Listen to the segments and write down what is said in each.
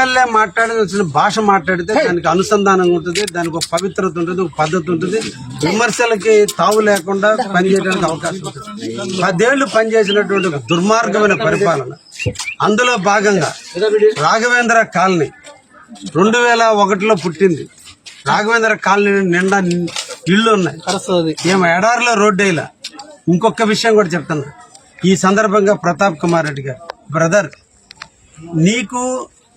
MLA మాట్లాడాల్సిన భాష మాట్లాడితే దానికి అనుసంధానం ఉంటుంది దానికి ఒక పవిత్రత ఉంటుంది ఒక పద్ధతి ఉంటుంది. విమర్శలకి తావు లేకుండా పనిచేయడానికి అవకాశం ఉంటుంది. పదేళ్ళు పనిచేసినటువంటి దుర్మార్గమైన పరిపాలన. అందులో భాగంగా రాఘవేంద్ర కాలనీ రెండు వేల ఒకటిలో పుట్టింది. రాఘవేంద్ర కాలనీ నిండా ఇళ్ళు ఉన్నాయి. ఏమో ఎడారిలో రోడ్డు వేయలా ఇంకొక విషయం కూడా చెప్తున్నా. ఈ సందర్భంగా ప్రతాప్ కుమార్ రెడ్డి గారు బ్రదర్ నీకు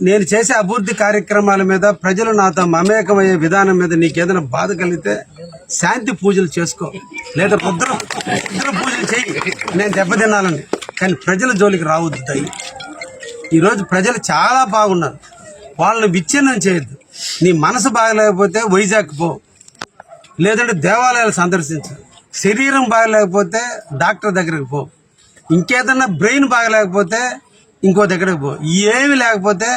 నేను చేసే అభివృద్ధి కార్యక్రమాల మీద ప్రజలు నాతో మమేకమయ్యే విధానం మీద నీకు ఏదైనా బాధ కలిగితే శాంతి పూజలు చేసుకో. లేదా పొద్దున పొద్దున పూజలు చేయి. నేను దెబ్బతినాలని కానీ ప్రజల జోలికి రావద్దు దయ ఈరోజు ప్రజలు చాలా బాగున్నారు. వాళ్ళని విచ్ఛిన్నం చేయొద్దు. నీ మనసు బాగలేకపోతే వైజాగ్ పో. లేదంటే దేవాలయాలు సందర్శించు. శరీరం బాగలేకపోతే డాక్టర్ దగ్గరికి పో. ఇంకేదన్నా బ్రెయిన్ బాగలేకపోతే ఇంకో దగ్గరికి పో. ఏమి లేకపోతే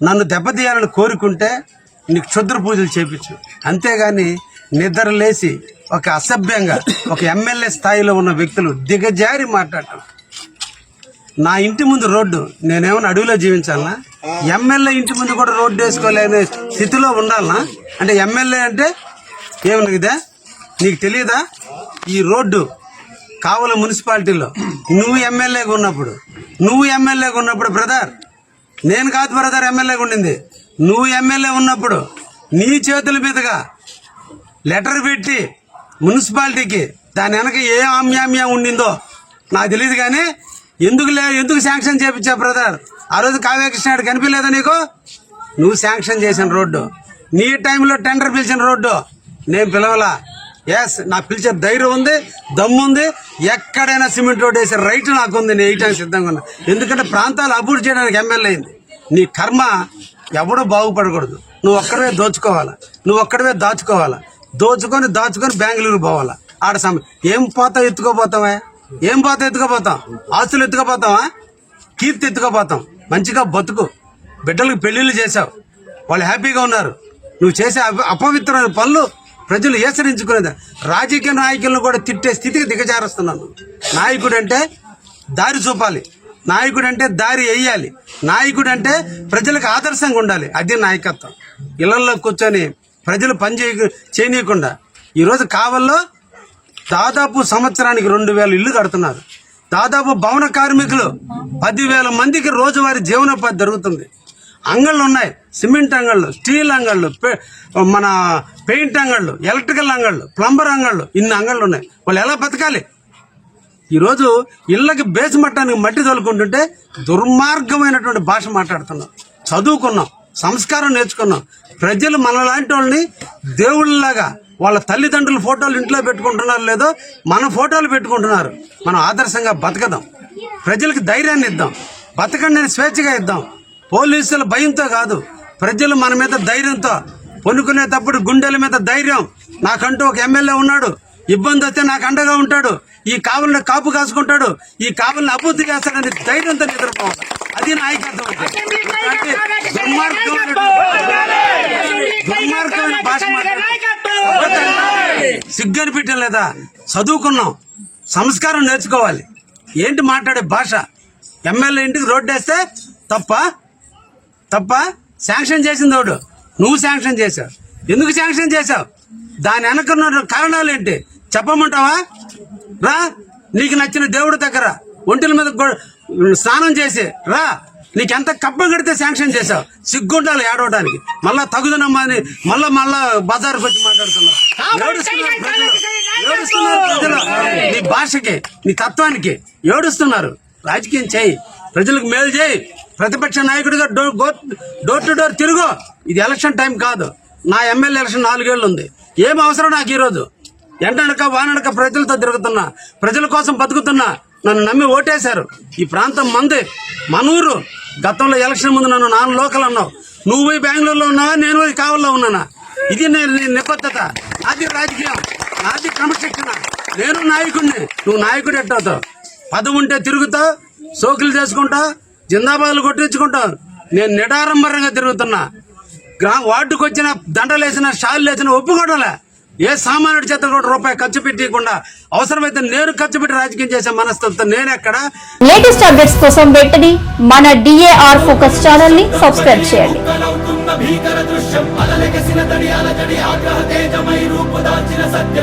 నన్ను దెబ్బతీయాలని కోరుకుంటే నీకు క్షుద్ర పూజలు చేపించు. అంతేగాని నిద్ర లేచి ఒక అసభ్యంగా ఒక ఎమ్మెల్యే స్థాయిలో ఉన్న వ్యక్తులు దిగజారి మాట్లాడటం. నా ఇంటి ముందు రోడ్డు నేనేమైనా అడవిలో జీవించాలనా? ఎమ్మెల్యే ఇంటి ముందు కూడా రోడ్డు వేసుకోలేని స్థితిలో ఉండాలనా? అంటే ఎమ్మెల్యే అంటే ఏమన్నా ఇదే? నీకు తెలియదా ఈ రోడ్డు కావల మున్సిపాలిటీలో నువ్వు ఎమ్మెల్యేగా ఉన్నప్పుడు నువ్వు ఎమ్మెల్యేగా ఉన్నప్పుడు బ్రదర్ నేను కాదు బ్రదర్ ఎమ్మెల్యేగా ఉండింది. నువ్వు ఎమ్మెల్యే ఉన్నప్పుడు నీ చేతుల మీదుగా లెటర్ పెట్టి మున్సిపాలిటీకి దాని వెనక ఏ ఆమ్యామ్యం ఉండిందో నాకు తెలియదు కానీ ఎందుకు లే ఎందుకు శాంక్షన్ చేపించా బ్రదర్ ఆ రోజు కావ్యకృష్ణ కనిపించలేదా నీకు? నువ్వు శాంక్షన్ చేసిన రోడ్డు. నీ టైంలో టెండర్ పిలిచిన రోడ్డు. నేను పిలవలా. ఎస్ నాకు పిలిచే ధైర్యం ఉంది దమ్ము ఉంది. ఎక్కడైనా సిమెంట్ రోడ్ వేసే రైట్ నాకు ఉంది నేను వేయటానికి సిద్ధంగా ఉన్నా. ఎందుకంటే ప్రాంతాలు అభివృద్ధి చేయడానికి ఎమ్మెల్యే అయింది. నీ కర్మ ఎవడో బాగుపడకూడదు. నువ్వు ఒక్కడవే దోచుకోవాలా? నువ్వు ఒక్కడవే దాచుకోవాలా? దోచుకొని దాచుకొని బెంగళూరు పోవాలా? ఆడ సమ ఏం పోతావు ఎత్తుకోపోతావా? ఏం పోతావు ఎత్తుకోపోతాం? ఆస్తులు ఎత్తుకోపోతావా? కీర్తి ఎత్తుకోపోతాం. మంచిగా బతుకు. బిడ్డలకు పెళ్ళిళ్ళు చేసావు వాళ్ళు హ్యాపీగా ఉన్నారు. నువ్వు చేసే అప- అపవిత్రమైన పనులు ప్రజలు హెచ్చరించుకునేది రాజకీయ నాయకులను కూడా తిట్టే స్థితికి దిగజారుస్తున్నాను. నాయకుడు అంటే దారి చూపాలి. నాయకుడు అంటే దారి వేయాలి. నాయకుడు అంటే ప్రజలకు ఆదర్శంగా ఉండాలి. అది నాయకత్వం. ఇళ్ళలో కూర్చొని ప్రజలు పని చేయ చేయనీయకుండా ఈరోజు కావల్లో దాదాపు సంవత్సరానికి రెండు వేల ఇల్లు కడుతున్నారు. దాదాపు భవన కార్మికులు పదివేల మందికి రోజువారీ జీవనోపాధి జరుగుతుంది. అంగళ్ళు ఉన్నాయి. సిమెంట్ అంగళ్ళు స్టీల్ అంగళ్ళు పె- మన పెయింట్ అంగళ్ళు ఎలక్ట్రికల్ అంగళ్ళు ప్లంబర్ అంగళ్ళు ఇన్ని అంగళ్ళు ఉన్నాయి. వాళ్ళు ఎలా బతకాలి? ఈరోజు ఇళ్ళకి బేస్ మట్టానికి మట్టి తోలుకుంటుంటే దుర్మార్గమైనటువంటి భాష మాట్లాడుతున్నాం. చదువుకున్నాం సంస్కారం నేర్చుకున్నాం. ప్రజలు మనలాంటి వాళ్ళని దేవుళ్ళలాగా వాళ్ళ తల్లిదండ్రుల ఫోటోలు ఇంట్లో పెట్టుకుంటున్నారు లేదో మన ఫోటోలు పెట్టుకుంటున్నారు. మనం ఆదర్శంగా బతకదాం. ప్రజలకు ధైర్యాన్ని ఇద్దాం. బతకండి స్వేచ్ఛగా ఇద్దాం. పోలీసుల భయంతో కాదు. ప్రజలు మన మీద ధైర్యంతో పొనుకునేటప్పుడు గుండెల మీద ధైర్యం. నాకంటూ ఒక ఎమ్మెల్యే ఉన్నాడు. ఇబ్బంది వస్తే నాకు అండగా ఉంటాడు. ఈ కావలిని కాపు కాసుకుంటాడు. ఈ కావలిని అభివృద్ధి చేస్తాడని ధైర్యంతో నిద్రపోవాలి. అది నాయకత్వం దుర్మార్గమైన భాష. సిగ్గు అనిపించడం లేదా? చదువుకున్నాం. సంస్కారం నేర్చుకోవాలి. ఏంటి మాట్లాడే భాష? ఎమ్మెల్యే ఇంటికి రోడ్డు వేస్తే తప్ప తప్ప శాంక్షన్ చేసింది వాడు నువ్వు శాంక్షన్ చేశావు. ఎందుకు శాంక్షన్ చేశావు? దాని వెనకున్న కారణాలు ఏంటి? చెప్పమంటావా? రా నీకు నచ్చిన దేవుడి దగ్గర ఒంటిల మీద స్నానం చేసి రా. నీకెంత కప్పం కడితే శాంక్షన్ చేశావు. సిగ్గుండాలి ఏడవడానికి. మళ్ళా తగుదనమ్మా అని మళ్ళా మళ్ళా బజార్కి వచ్చి మాట్లాడుతున్నావు. ఏడుస్తున్నారు ప్రజలు. నీ భాషకి నీ తత్వానికి ఏడుస్తున్నారు. రాజకీయం చేయి. ప్రజలకు మేలు చేయి. ప్రతిపక్ష నాయకుడిగా డోర్ టు డోర్ తిరుగు. ఇది ఎలక్షన్ టైం కాదు. నా ఎమ్మెల్యే ఎలక్షన్ నాలుగేళ్ళు ఉంది. ఏం అవసరం నాకు ఈరోజు ఎండనక వాననక ప్రజలతో తిరుగుతున్నా. ప్రజల కోసం బతుకుతున్నా. నన్ను నమ్మి ఓటేశారు. ఈ ప్రాంతం మంది. మనూరు గతంలో ఎలక్షన్ ముందు నన్ను నాన్న లోకల్ అన్నావు. నువ్వు పోయి బెంగళూరులో ఉన్నావా? నేను పోయి కావల్లో ఉన్నానా? ఇది నేను నిబద్ధత. నాది రాజకీయం. నాది క్రమశిక్షణ. నేను నాయకుడిని. నువ్వు నాయకుడు ఎట్టవుతావు? పదవి ఉంటే తిరుగుతావు. సోకులు చేసుకుంటావు జిందాబాదులు కొట్టించుకుంటావు నేను నిడారంబరంగా తిరుగుతున్నా. గ్రా వార్డుకు వచ్చిన దండలు వేసిన షాలు వేసిన ఒప్పుకోవడంలే. ఏ సామాన్యుడి చేత కూడా రూపాయి ఖర్చు పెట్టకుండా అవసరమైతే నేను ఖర్చు పెట్టి రాజకీయం చేసే మనస్తత్వం నేను ఎక్కడ లేటెస్ట్ అప్డేట్స్ కోసం వెంటనే మన డిఏఆర్ ఫోకస్ ఛానల్ని సబ్స్క్రైబ్ చేయండి. భీకర దృశ్యం అలలెగసిన తడి అలజడి ఆగ్రహ తేజమై రూపుదాల్చిన సత్యం.